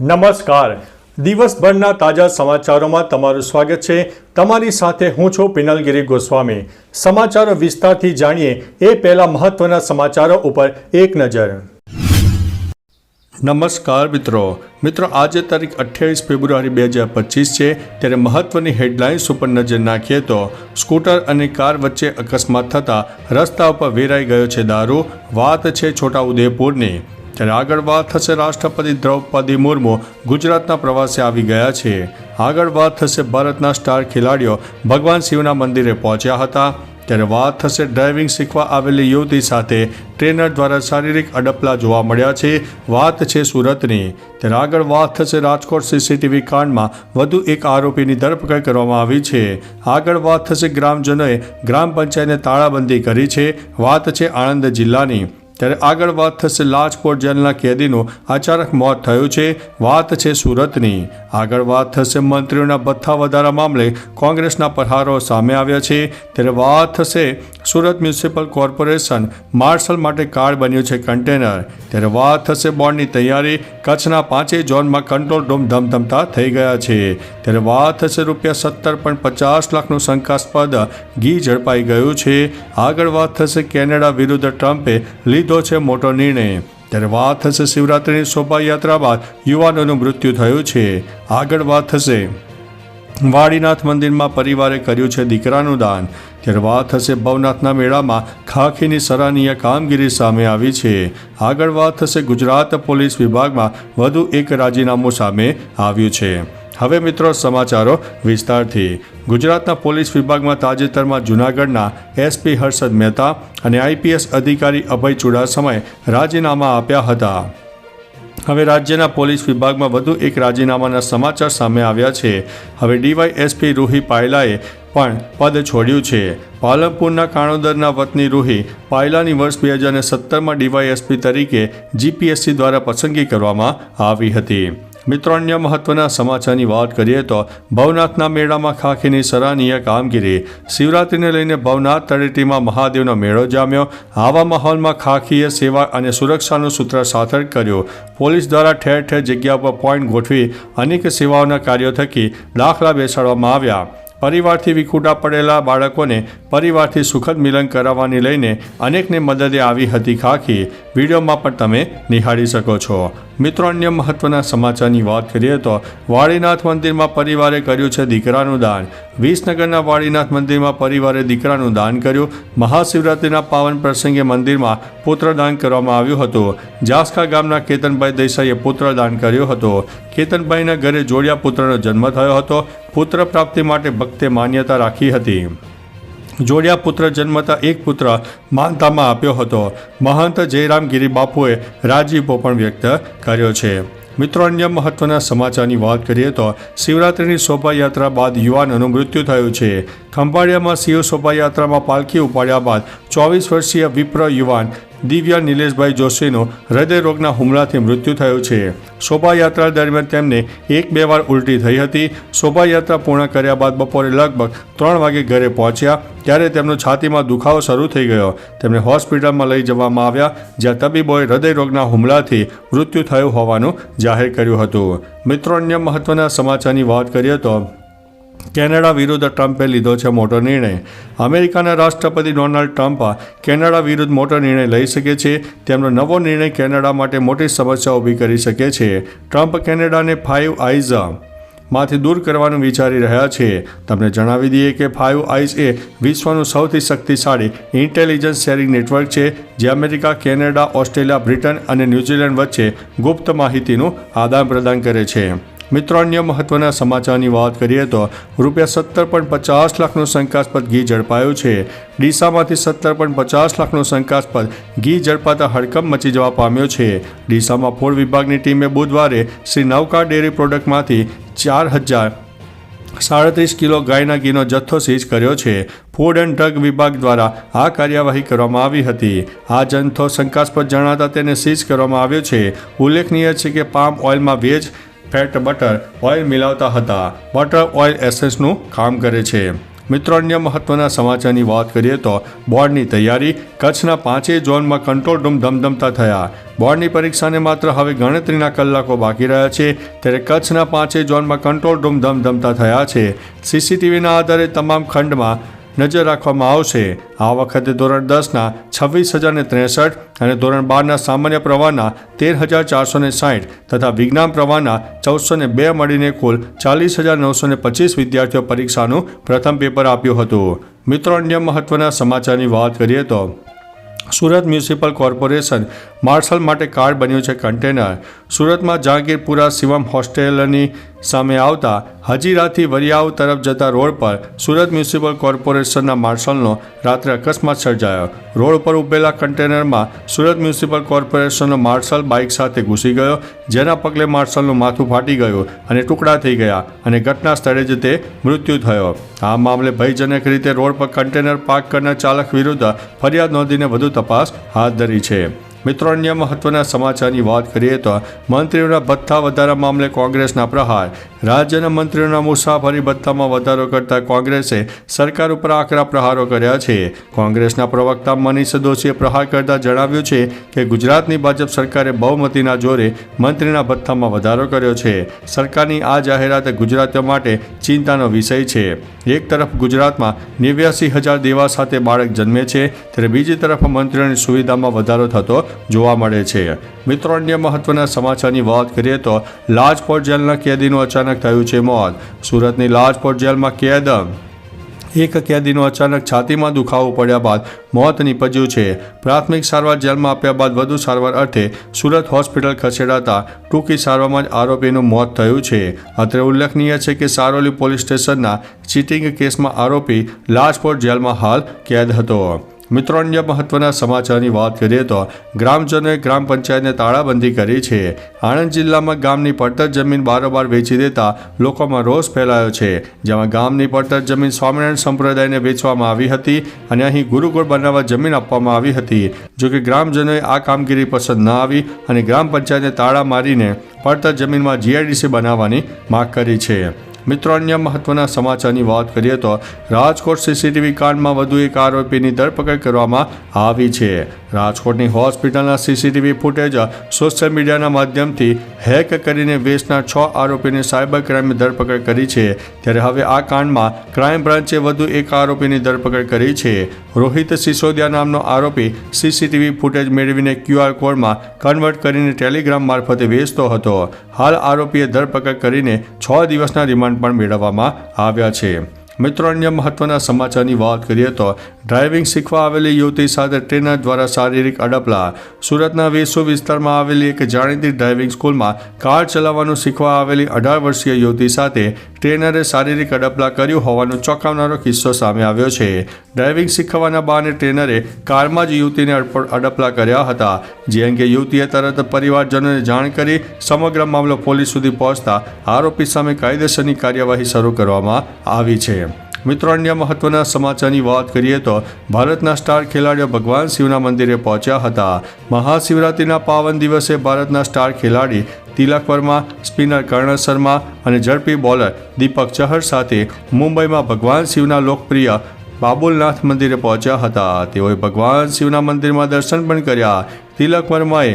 નમસ્કાર. દિવસભરના તાજા સમાચારોમાં તમારું સ્વાગત છે. તમારી સાથે હું છું પિનલગીરી ગોસ્વામી. સમાચારો વિસ્તારથી જાણીએ એ પહેલા મહત્વના સમાચારો ઉપર એક નજર. નમસ્કાર મિત્રો. મિત્રો, આજે તારીખ અઠ્યાવીસ ફેબ્રુઆરી બે હજાર પચીસ છે. ત્યારે મહત્વની હેડલાઇન્સ ઉપર નજર નાખીએ તો સ્કૂટર અને કાર વચ્ચે અકસ્માત થતાં રસ્તા ઉપર વેરાઈ ગયો છે દારૂ. વાત છે છોટાઉદેપુરની. ત્યારે આગળ વાત થશે રાષ્ટ્રપતિ દ્રૌપદી મુર્મુ. ગુજરાતના પ્રવાસે આવી ગયા છે. આગળ વાત થશે ભારતના સ્ટાર ખેલાડીઓ. ભગવાન શિવના મંદિરે પહોંચ્યા હતા. ત્યારે વાત થશે ડ્રાઇવિંગ શીખવા આવેલી યુવતી સાથે. ટ્રેનર દ્વારા શારીરિક અડપલા જોવા મળ્યા છે. વાત છે સુરતની. ત્યારે આગળ વાત થશે રાજકોટ સીસીટીવી કાંડમાં. વધુ એક આરોપીની ધરપકડ કરવામાં આવી છે. આગળ વાત થશે ગ્રામજનોએ ગ્રામ પંચાયતને તાળાબંધી કરી છે. વાત છે આણંદ જિલ્લાની. ત્યારે આગળ વાત થશે લાજકોટ જેલના કેદીનું. અચાનક મોત થયું છે, વાત છે સુરતની. આગળ વાત થશે મંત્રીઓના ભથ્થા વધારા મામલે કોંગ્રેસના પ્રહારો સામે આવ્યા છે. ત્યારે વાત થશે સુરત મ્યુનિસિપલ કોર્પોરેશન, માર્શલ માટે કાર્ડ બન્યું છે કન્ટેનર. ત્યારે વાત થશે બોર્ડની તૈયારી કચ્છના પાંચેય ઝોનમાં કંટ્રોલ રૂમ ધમધમતા થઈ ગયા છે. ત્યારે વાત થશે રૂપિયા સત્તર પોઈન્ટ પચાસ લાખનું શંકાસ્પદ ઘી ઝડપાઈ ગયું છે. આગળ વાત થશે કેનેડા વિરુદ્ધ ટ્રમ્પે લીધો છે મોટો નિર્ણય. ત્યારે વાત થશે શિવરાત્રિની શોભાયાત્રા બાદ યુવાનોનું મૃત્યુ થયું છે. આગળ વાત થશે. વાડીનાથ મંદિરમાં પરિવારે કર્યું છે દીકરાનું દાન. ત્યારે વાત થશે ભવનાથના મેળામાં. ખાખીની સરાહનીય કામગીરી સામે આવી છે. આગળ વાત થશે ગુજરાત પોલીસ વિભાગમાં. વધુ એક રાજીનામું સામે આવ્યું છે. હવે મિત્રો સમાચારો વિસ્તારથી. ગુજરાતના પોલીસ વિભાગમાં તાજેતરમાં જૂનાગઢના એસપી હર્ષદ મહેતા અને આઈપીએસ અધિકારી અભય ચુડાસમાએ રાજીનામા આપ્યા હતા. હવે રાજ્યના પોલીસ વિભાગમાં વધુ એક રાજીનામાના સમાચાર સામે આવ્યા છે. હવે ડીવાયએસપી રૂહી પાયલાએ પણ પદ છોડ્યું છે. પાલનપુરના કાણોદરના વતની રૂહી પાયલાની વર્ષ બે હજાર સત્તરમાં ડીવાયએસપી તરીકે જીપીએસસી દ્વારા પસંદગી કરવામાં આવી હતી. મિત્રો, અન્ય મહત્વના સમાચારની વાત કરીએ તો ભવનાથના મેળામાં ખાખીની સરાહનીય કામગીરી. શિવરાત્રિને લઈને ભવનાથ તળેટીમાં મહાદેવનો મેળો જામ્યો. આવા માહોલમાં ખાખીએ સેવા અને સુરક્ષાનું સૂત્ર સાથળ કર્યું. પોલીસ દ્વારા ઠેર ઠેર જગ્યા પર પોઈન્ટ ગોઠવી અનેક સેવાઓના કાર્યો થકી દાખલા બેસાડવામાં આવ્યા. પરિવારથી વિખૂટા પડેલા બાળકોને પરિવારથી સુખદ મિલન કરાવવાની લઈને અનેકને મદદે આવી હતી ખાખી. વિડીયોમાં પણ તમે નિહાળી શકો છો. મિત્રો, અન્ય મહત્વના સમાચારની વાત કરીએ તો વાળીનાથ મંદિરમાં પરિવારે કર્યું છે દીકરાનું દાન. વિસનગરના વાળીનાથ મંદિરમાં પરિવારે દીકરાનું દાન કર્યું. મહાશિવરાત્રિના પાવન પ્રસંગે મંદિરમાં પુત્રદાન કરવામાં આવ્યું હતું. જાસકા ગામના કેતનભાઈ દેસાઈએ પુત્રદાન કર્યું હતું. કેતનભાઈના ઘરે જોડિયા પુત્રનો જન્મ થયો હતો. પુત્ર પ્રાપ્તિ માટે ભક્તે માન્યતા રાખી હતી. જોડિયા પુત્ર જન્મતા એક પુત્ર માનતામાં આપ્યો હતો. મહંત જયરામ ગિરી બાપુએ રાજીપો પણ વ્યક્ત કર્યો છે. મિત્રો, અન્ય મહત્વના સમાચારની વાત કરીએ તો શિવરાત્રિની શોભાયાત્રા બાદ યુવાનોનું મૃત્યુ થયું છે. ખંભાળિયામાં શિવ શોભાયાત્રામાં પાલખી ઉપાડ્યા બાદ ચોવીસ વર્ષીય વિપ્ર યુવાન દિવ્યા નિલેશભાઈ જોશીનું હૃદયરોગના હુમલાથી મૃત્યુ થયું છે. શોભાયાત્રા દરમિયાન તેમને એક બે વાર ઉલટી થઈ હતી. શોભાયાત્રા પૂર્ણ કર્યા બાદ બપોરે લગભગ ત્રણ વાગે ઘરે પહોંચ્યા ત્યારે તેમનો છાતીમાં દુખાવો શરૂ થઈ ગયો. તેમને હોસ્પિટલમાં લઈ જવામાં આવ્યા, જ્યાં તબીબોએ હૃદયરોગના હુમલાથી મૃત્યુ થયું હોવાનું જાહેર કર્યું હતું. મિત્રો, અન્ય મહત્વના સમાચારની વાત કરીએ તો કેનેડા વિરુદ્ધ ટ્રમ્પે લીધો છે મોટો નિર્ણય. અમેરિકાના રાષ્ટ્રપતિ ડોનાલ્ડ ટ્રમ્પ કેનેડા વિરુદ્ધ મોટો નિર્ણય લઈ શકે છે. તેમનો નવો નિર્ણય કેનેડા માટે મોટી સમસ્યા ઊભી કરી શકે છે. ટ્રમ્પ કેનેડાને ફાઇવ આઈઝમાંથી દૂર કરવાનું વિચારી રહ્યા છે. તમને જણાવી દઈએ કે ફાઇવ આઈઝ એ વિશ્વનું સૌથી શક્તિશાળી ઇન્ટેલિજન્સ શેરિંગ નેટવર્ક છે, જે અમેરિકા, કેનેડા, ઓસ્ટ્રેલિયા, બ્રિટન અને ન્યૂઝીલેન્ડ વચ્ચે ગુપ્ત માહિતીનું આદાન પ્રદાન કરે છે. મિત્રો, અન્ય મહત્વના સમાચારની વાત કરીએ તો રૂપિયા સત્તર પોઈન્ટ પચાસ લાખનું શંકાસ્પદ ઘી ઝડપાયું છે. ડીસામાંથી સત્તર પોઈન્ટ પચાસ લાખનું શંકાસ્પદ ઘી ઝડપાતા હડકંપ મચી જવા પામ્યો છે. ડીસામાં ફૂડ વિભાગની ટીમે બુધવારે શ્રી નવકા ડેરી પ્રોડક્ટમાંથી ચાર હજાર સાડત્રીસ કિલો ગાયના ઘીનો જથ્થો સીઝ કર્યો છે. ફૂડ એન્ડ ડ્રગ વિભાગ દ્વારા આ કાર્યવાહી કરવામાં આવી હતી. આ જથ્થો શંકાસ્પદ જણાતા તેને સીઝ કરવામાં આવ્યો છે. ઉલ્લેખનીય છે કે પામ ઓઇલમાં વેજ ફેટ બટર ઓઇલ મિલાવતા હતા. બટર ઓઇલ એસેન્સનું કામ કરે છે. મિત્રો, અન્ય મહત્વના સમાચારની વાત કરીએ તો બોર્ડની તૈયારી કચ્છના પાંચેય ઝોનમાં કંટ્રોલ રૂમ ધમધમતા થયા. બોર્ડની પરીક્ષાને માત્ર હવે ગણતરીના કલાકો બાકી રહ્યા છે, ત્યારે કચ્છના પાંચેય ઝોનમાં કંટ્રોલ રૂમ ધમધમતા થયા છે. સીસીટીવીના આધારે તમામ ખંડમાં નજર રાખવામાં આવશે. આ વખતે ધોરણ દસના છવ્વીસ હજારને ત્રેસઠ અને ધોરણ બારના સામાન્ય પ્રવાહના તેર હજાર ચારસો ને સાઠ તથા વિજ્ઞાન પ્રવાહના ચૌદસો ને બે મળીને કુલ ચાલીસ હજાર નવસો ને પચીસ વિદ્યાર્થીઓ પરીક્ષાનું પ્રથમ પેપર આપ્યું હતું. મિત્રો, અન્ય મહત્વના સમાચારની વાત કરીએ તો સુરત મ્યુનિસિપલ કોર્પોરેશન માર્શલ માટે કાર્ડ બન્યું છે કન્ટેનર. સુરતમાં જહાંગીરપુરા શિવમ હોસ્ટેલની સામે આવતા હજીરાથી વરિયાવ તરફ જતા રોડ પર સુરત મ્યુનિસિપલ કોર્પોરેશનના માર્શલનો રાત્રે અકસ્માત સર્જાયો. રોડ પર ઉભેલા કન્ટેનરમાં સુરત મ્યુનિસિપલ કોર્પોરેશનનો માર્શલ બાઇક સાથે ઘૂસી ગયો, જેના પગલે માર્શલનું માથું ફાટી ગયું અને ટુકડા થઈ ગયા અને ઘટના સ્થળે જ તે મૃત્યુ થયો. આ મામલે ભયજનક રીતે રોડ પર કન્ટેનર પાર્ક કરનાર ચાલક વિરુદ્ધ ફરિયાદ નોંધીને વધુ તપાસ હાથ ધરી છે. મિત્રો, અન્ય મહત્વના સમાચારની વાત કરીએ તો મંત્રીઓના ભથ્થા વધારા મામલે કોંગ્રેસના પ્રહાર. રાજ્યના મંત્રીઓના મુસાફરી ભથ્થામાં વધારો કરતા કોંગ્રેસે સરકાર ઉપર આકરા પ્રહારો કર્યા છે. કોંગ્રેસના પ્રવક્તા મનીષ દોશીએ પ્રહાર કરતા જણાવ્યું છે કે ગુજરાતની ભાજપ સરકારે બહુમતીના જોરે મંત્રીના ભથ્થામાં વધારો કર્યો છે. સરકારની આ જાહેરાત ગુજરાતીઓ માટે ચિંતાનો વિષય છે. એક તરફ ગુજરાતમાં નેવ્યાસી હજાર દેવા સાથે બાળક જન્મે છે, ત્યારે બીજી તરફ મંત્રીઓની સુવિધામાં વધારો થતો જોવા મળે છે. મિત્રો, અન્ય મહત્વના સમાચારની વાત કરીએ તો લાજપોર જેલના કેદીનું અચાનક થયું છે મોત. સુરતની લાજપોર જેલમાં કેદ. એક કેદીનો અચાનક છાતીમાં દુખાવો પડ્યા બાદ મોત નીપજ્યું છે. પ્રાથમિક સારવાર જેલમાં આપ્યા બાદ વધુ સારવાર અર્થે સુરત હોસ્પિટલ ખસેડાતા ટૂંકી સારવારમાં જ આરોપીનું મોત થયું છે. અત્રે ઉલ્લેખનીય છે કે સારોલી પોલીસ સ્ટેશનના ચીટિંગ કેસમાં આરોપી લાજપોર જેલમાં હાલ કેદ હતો. મિત્રો અન્ય મહત્વના સમાચારની વાત કરીએ તો ગ્રામજનોએ ગ્રામ પંચાયતને તાળાબંધી કરી છે. આણંદ જિલ્લામાં ગામની પડતર જમીન બારોબાર વેચી દેતા લોકોમાં રોષ ફેલાયો છે. જેમાં ગામની પડતર જમીન સ્વામિનારાયણ સંપ્રદાયને વેચવામાં આવી હતી અને અહીં ગુરુકુળ બનાવવા જમીન આપવામાં આવી હતી. જોકે ગ્રામજનોએ આ કામગીરી પસંદ ન આવી અને ગ્રામ પંચાયતને તાળા મારીને પડતર જમીનમાં જીઆઈડીસી બનાવવાની માગ કરી છે. મિત્રો, અન્ય મહત્વના સમાચારની વાત કરીએ તો રાજકોટ સીસીટીવી કાંડમાં વધુ એક આરોપીની ધરપકડ કરવામાં આવી છે. રાજકોટની હોસ્પિટલના સીસીટીવી ફૂટેજ સોશિયલ મીડિયાના માધ્યમથી હેક કરીને વેચનાર છ આરોપીની સાયબર ક્રાઇમે ધરપકડ કરી છે. ત્યારે હવે આ કાંડમાં ક્રાઇમ બ્રાન્ચે વધુ એક આરોપીની ધરપકડ કરી છે. રોહિત સિસોદિયા નામનો આરોપી સીસીટીવી ફૂટેજ મેળવીને ક્યુઆર કોડમાં કન્વર્ટ કરીને ટેલિગ્રામ મારફતે વેચતો હતો. હાલ આરોપીએ ધરપકડ કરીને છ દિવસના રિમાન્ડ પણ મેળવવામાં આવ્યા છે. મિત્રો, અન્ય મહત્વના સમાચારની વાત કરીએ તો ડ્રાઇવિંગ શીખવા આવેલી યુવતી સાથે ટ્રેનર દ્વારા શારીરિક અડપલા. સુરતના વેસુ વિસ્તારમાં આવેલી એક જાણીતી ડ્રાઇવિંગ સ્કૂલમાં કાર ચલાવવાનું શીખવા આવેલી અઢાર વર્ષીય યુવતી સાથે ટ્રેનરે શારીરિક અડપલા કર્યું હોવાનો ચોંકાવનારો કિસ્સો સામે આવ્યો છે. ડ્રાઇવિંગ શીખવવાના બહાને ટ્રેનરે કારમાં જ યુવતીને અડપલા કર્યા હતા. જે અંગે યુવતીએ તરત પરિવારજનોને જાણ કરી સમગ્ર મામલો પોલીસ સુધી પહોંચતા આરોપી સામે કાયદેસરની કાર્યવાહી શરૂ કરવામાં આવી છે. મિત્રો, અન્ય મહત્વના સમાચારની વાત કરીએ તો ભારતના સ્ટાર ખેલાડીઓ ભગવાન શિવના મંદિરે પહોંચ્યા હતા. મહાશિવરાત્રિના પાવન દિવસે ભારતના સ્ટાર ખેલાડી તિલક વર્મા સ્પિનર કર્ણ શર્મા અને ઝડપી બોલર દીપક ચહર સાથે મુંબઈમાં ભગવાન શિવના લોકપ્રિય બાબુલનાથ મંદિરે પહોંચ્યા હતા. તેઓએ ભગવાન શિવના મંદિરમાં દર્શન પણ કર્યા. તિલક વર્માએ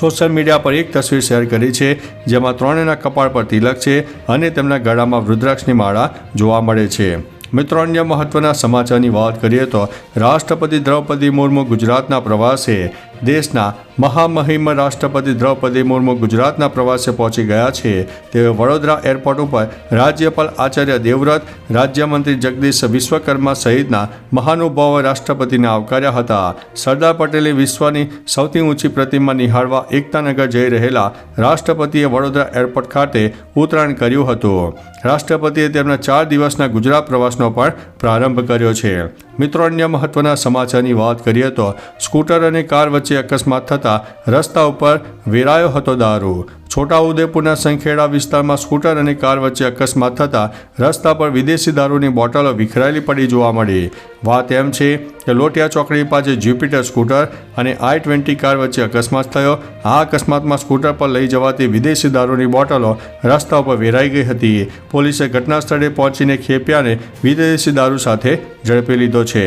સોશિયલ મીડિયા પર એક તસવીર શેર કરી છે, જેમાં ત્રણેયના કપાળ પર તિલક છે અને તેમના ગળામાં રુદ્રાક્ષની માળા જોવા મળે છે. મિત્રો, અન્ય મહત્વના સમાચારની વાત કરીએ તો રાષ્ટ્રપતિ દ્રૌપદી મુર્મુ ગુજરાતના પ્રવાસે દેશના મહામહિમ રાષ્ટ્રપતિ દ્રૌપદી મુર્મુ ગુજરાતના પ્રવાસે પહોંચી ગયા છે. તેઓ વડોદરા એરપોર્ટ ઉપર રાજ્યપાલ આચાર્ય દેવવ્રત, રાજ્યમંત્રી જગદીશ વિશ્વકર્મા સહિતના મહાનુભાવો રાષ્ટ્રપતિને આવકાર્યા હતા. સરદાર પટેલે વિશ્વની સૌથી ઊંચી પ્રતિમા નિહાળવા એકતાનગર જઈ રહેલા રાષ્ટ્રપતિએ વડોદરા એરપોર્ટ ખાતે ઉતરાણ કર્યું હતું. રાષ્ટ્રપતિએ તેમના ચાર દિવસના ગુજરાત પ્રવાસનો પણ પ્રારંભ કર્યો છે. મિત્રો, અન્ય મહત્વના સમાચારની વાત કરીએ તો સ્કૂટર અને કાર વચ્ચે અકસ્માત થતાં રસ્તા ઉપર વેરાયો હતો દારૂ. છોટાઉદેપુરના સંખેડા વિસ્તારમાં સ્કૂટર અને કાર વચ્ચે અકસ્માત થતાં રસ્તા પર વિદેશી દારૂની બોટલો વિખરાયેલી પડી જોવા મળી. વાત એમ છે કે લોટિયા ચોકડી પાસે જ્યુપિટર સ્કૂટર અને આઈ ટ્વેન્ટી કાર વચ્ચે અકસ્માત થયો. આ અકસ્માતમાં સ્કૂટર પર લઈ જવાતી વિદેશી દારૂની બોટલો રસ્તા ઉપર વેરાઈ ગઈ હતી. પોલીસે ઘટના સ્થળે પહોંચીને ખેપિયાને વિદેશી દારૂ સાથે ઝડપી લીધો છે.